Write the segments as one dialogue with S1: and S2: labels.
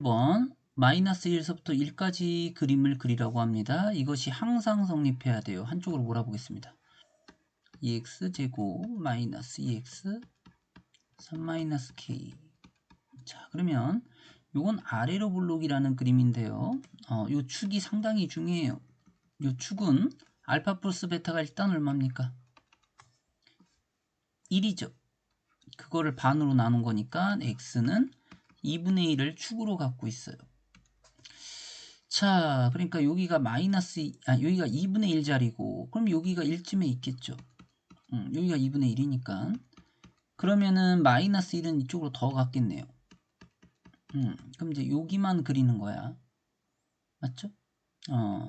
S1: 1번 마이너스 1서부터 1까지 그림을 그리라고 합니다. 이것이 항상 성립해야 돼요. 한쪽으로 몰아보겠습니다. 2x제곱 마이너스 2x 3 마이너스 k 자 그러면 요건 아래로 블록이라는 그림인데요. 어, 요 축이 상당히 중요해요. 요 축은 알파 플러스 베타가 일단 얼마입니까? 1이죠. 그거를 반으로 나눈 거니까 x는 2분의 1을 축으로 갖고 있어요. 자, 그러니까 여기가 마이너스, 아, 여기가 2분의 1 자리고, 그럼 여기가 1쯤에 있겠죠. 음, 여기가 2분의 1이니까. 그러면은 마이너스 1은 이쪽으로 더 갔겠네요. 음, 그럼 이제 여기만 그리는 거야. 맞죠? 어,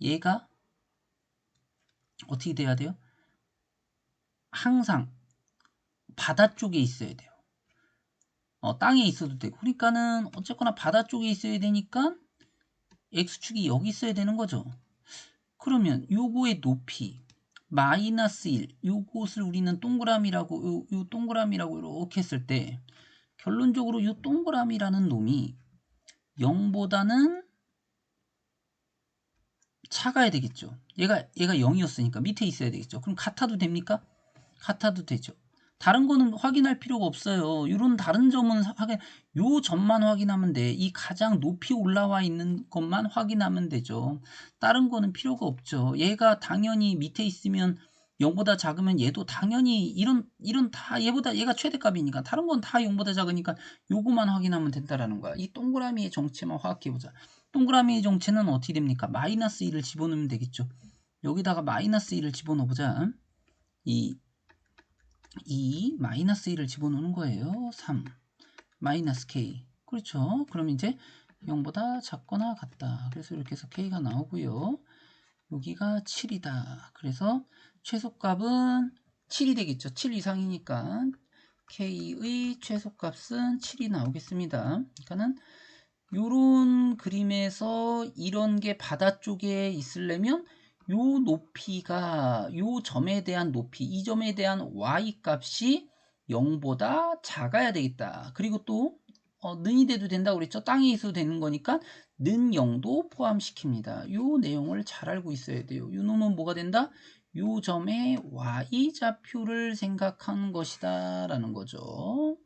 S1: 얘가 어떻게 돼야 돼요? 항상 바다 쪽에 있어야 돼요. 어, 땅에 있어도 되고. 그러니까는 어쨌거나 바다 쪽에 있어야 되니까 x축이 여기 있어야 되는 거죠. 그러면 요거의 높이 마이너스 1 요것을 우리는 동그라미라고 요, 요 동그라미라고 이렇게 했을 때 결론적으로 요 동그라미라는 놈이 0보다는 차가야 되겠죠. 얘가 얘가 0이었으니까 밑에 있어야 되겠죠. 그럼 같아도 됩니까? 같아도 되죠 다른 거는 확인할 필요가 없어요. 이런 다른 점은 확인, 요 점만 확인하면 돼. 이 가장 높이 올라와 있는 것만 확인하면 되죠. 다른 거는 필요가 없죠. 얘가 당연히 밑에 있으면 0보다 작으면 얘도 당연히 이런 이런 다 얘보다 얘가 최대값이니까 다른 건 다 0보다 작으니까 요거만 확인하면 된다라는 거야. 이 동그라미의 정체만 확인해 보자. 동그라미의 정체는 어떻게 됩니까? 마이너스 1을 집어넣으면 되겠죠. 여기다가 마이너스 1을 집어넣어 보자. 이 2 마이너스 1을 집어넣는 거예요. 3 마이너스 k 그렇죠. 그럼 이제 0보다 작거나 같다. 그래서 이렇게 해서 k가 나오고요. 여기가 7이다. 그래서 최소값은 7이 되겠죠. 7 이상이니까 k의 최소값은 7이 나오겠습니다. 그러니까는 요런 그림에서 이런 게 바다 쪽에 있으려면 요 높이가 요 점에 대한 높이 이 점에 대한 y 값이 0보다 작아야 되겠다. 그리고 또 어, 는이 돼도 된다고 그랬죠. 땅에 있어도 되는 거니까 는 0도 포함시킵니다. 요 내용을 잘 알고 있어야 돼요. 요 놈은 뭐가 된다? 요 점의 y 좌표를 생각하는 것이다 라는 거죠.